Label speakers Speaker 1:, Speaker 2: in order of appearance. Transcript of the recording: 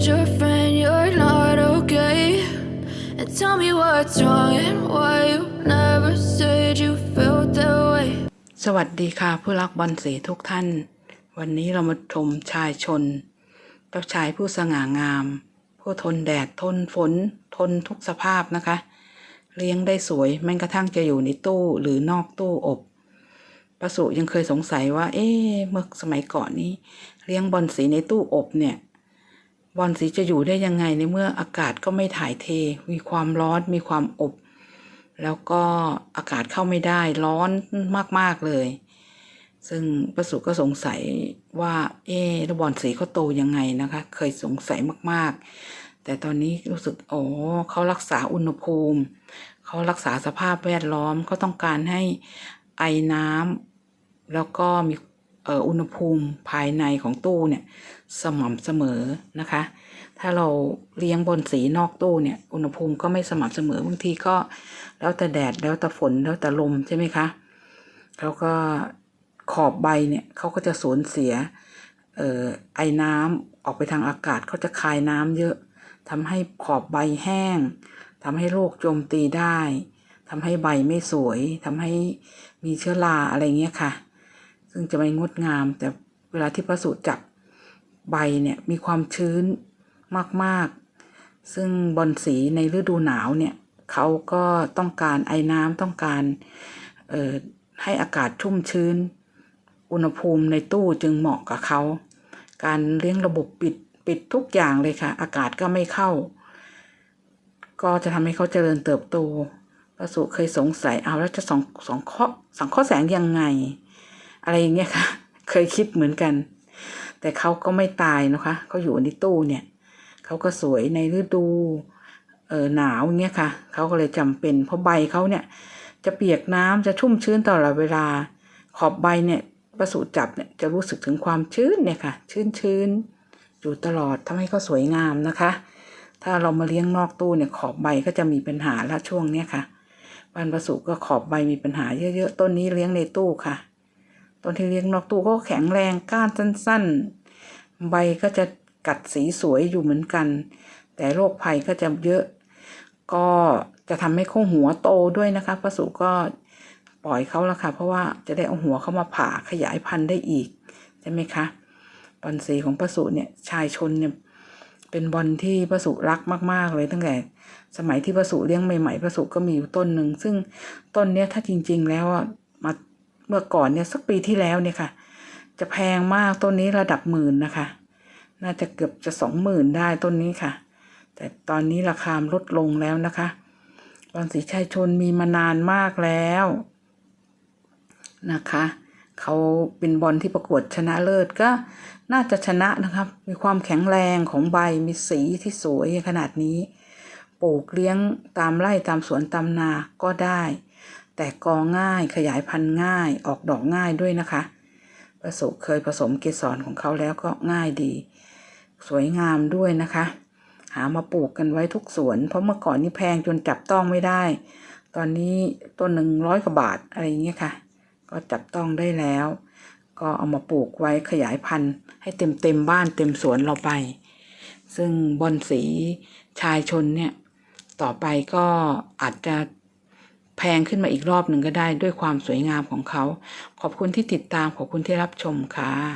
Speaker 1: told your friend you're not okay. And tell me what's wrong and why you never said you felt that way.
Speaker 2: สวัสดีค่ะผู้รักบอลสีทุกท่าน วันนี้เรามาชมชายชน เจ้าชายผู้สง่างาม ผู้ทนแดดทนฝน ทนทุกสภาพนะคะ เลี้ยงได้สวยแม้กระทั่งจะอยู่ในตู้หรือนอกตู้อบประสุยังเคยสงสัยว่า เอ๊ะเมื่อสมัยก่อนนี้ เลี้ยงบอลสีในตู้อบเนี่ย บอลสีจะอยู่ได้ยังไงในเมื่ออากาศก็ไม่ถ่ายเท มีความร้อนมีความอบ แล้วก็อากาศเข้าไม่ได้ร้อนมากๆเลย ซึ่งประสุก็สงสัยว่า เอ๊ะแล้วบอลสีเขาโตยังไงนะคะ เคยสงสัยมากๆ แต่ตอนนี้รู้สึกโอ้เขารักษาอุณหภูมิ เขารักษาสภาพแวดล้อมเขาต้องการให้ไอน้ำแล้วก็มี อุณหภูมิภายในของตู้เนี่ยสม่ำเสมอนะคะ ถ้าเราเลี้ยงบนสีนอกตู้เนี่ยอุณหภูมิก็ไม่สม่ำเสมอบางทีก็แล้วแต่แดดแล้วแต่ฝนแล้วแต่ลมใช่ไหมคะแล้วก็ขอบใบเนี่ยเขาก็จะสูญเสียเอ่อไอ้น้ำออกไปทางอากาศเขาจะคายน้ำเยอะทำให้ขอบใบแห้งทำให้โรคโจมตีได้ทำให้ใบไม่สวยทำให้มีเชื้อราอะไรเงี้ยค่ะ ซึ่งจะไม่งดงาม แต่เวลาที่พระสูตรจับใบเนี่ยมีความชื้นมากๆ ซึ่งบอนสีในฤดูหนาวเนี่ยเขาก็ต้องการไอ้น้ำต้องการเอ่อให้อากาศชุ่มชื้น อุณหภูมิในตู้จึงเหมาะกับเขา การเลี้ยงระบบปิดปิดทุกอย่างเลยค่ะ อากาศก็ไม่เข้า ก็จะทำให้เขาเจริญเติบโตพระสุเคยสงสัยเอาแล้วจะสองสองข้อสังข้อแสงยังไง อะไรอย่างเงี้ยค่ะ เคยคิดเหมือนกัน แต่เขาก็ไม่ตายนะคะเขาอยู่ในตู้เนี่ยเขาก็สวยในฤดูเออหนาวอย่างเงี้ยค่ะเขาก็เลยจำเป็นเพราะใบเขาเนี่ย จะเปียกน้ำจะชุ่มชื้นตลอดเวลา ขอบใบเนี่ยประสูจับเนี่ยจะรู้สึกถึงความชื้นเนี่ยค่ะ ชื้นชื้นอยู่ตลอดทำให้เขาสวยงามนะคะ ถ้าเรามาเลี้ยงนอกตู้เนี่ย ขอบใบก็จะมีปัญหาละช่วงเนี้ยค่ะบ้านประสูก็ขอบใบมีปัญหาเยอะๆต้นนี้เลี้ยงในตู้ค่ะ ต้นที่เลี้ยงนอกตู้ก็แข็งแรงก้านสั้น ๆ ใบก็จะกัดสีสวยอยู่เหมือนกัน แต่โรคภัยก็จะเยอะ ก็จะทำให้เขาหัวโตด้วยนะคะพระสุก็ปล่อยเขาล้วค่ะ เพราะว่าจะได้เอาหัวเขามาผ่าขยายพันธุ์ได้อีกใช่ไหมคะบอลสีของพระสุเนี่ยชายชนเนี่ยเป็นบอลที่พระสุรักมาก ๆ เลยตั้งแต่สมัยที่พระสุเลี้ยงใหม่ๆพระสุก็มีอยู่ต้นหนึ่งซึ่งต้นเนี้ยถ้าจริง ๆ แล้วอะมา เมื่อก่อนเนี่ยสักปีที่แล้วเนี่ยค่ะ จะแพงมากต้นนี้ระดับหมื่นนะคะ น่าจะเกือบจะสองหมื่นได้ต้นนี้ค่ะ แต่ตอนนี้ราคาลดลงแล้วนะคะบอลสีชัยชนมีมานานมากแล้วนะคะเขาเป็นบอลที่ประกวดชนะเลิศก็น่าจะชนะนะครับ มีความแข็งแรงของใบมีสีที่สวยขนาดนี้ ปลูกเลี้ยงตามไร่ตามสวนตามนาก็ได้ แต่กอง่ายขยายพันธุ์ง่ายออกดอกง่ายด้วยนะคะประสบเคยผสมเกสรของเขาแล้วก็ง่ายดี สวยงามด้วยนะคะ หามาปลูกกันไว้ทุกสวน เพราะเมื่อก่อนนี่แพงจนจับต้องไม่ได้ ตอนนี้ต้นหนึ่งร้อยกว่าบาทอะไรอย่างเงี้ยค่ะ ก็จับต้องได้แล้ว ก็เอามาปลูกไว้ขยายพันธุ์ให้เต็มเต็มบ้านเต็มสวนเราไป ซึ่งบอนสีชายชนเนี่ย ต่อไปก็อาจจะ แพงขึ้นมาอีกรอบหนึ่งก็ได้ด้วยความสวยงามของเขา ขอบคุณที่ติดตามขอบคุณที่รับชมค่ะ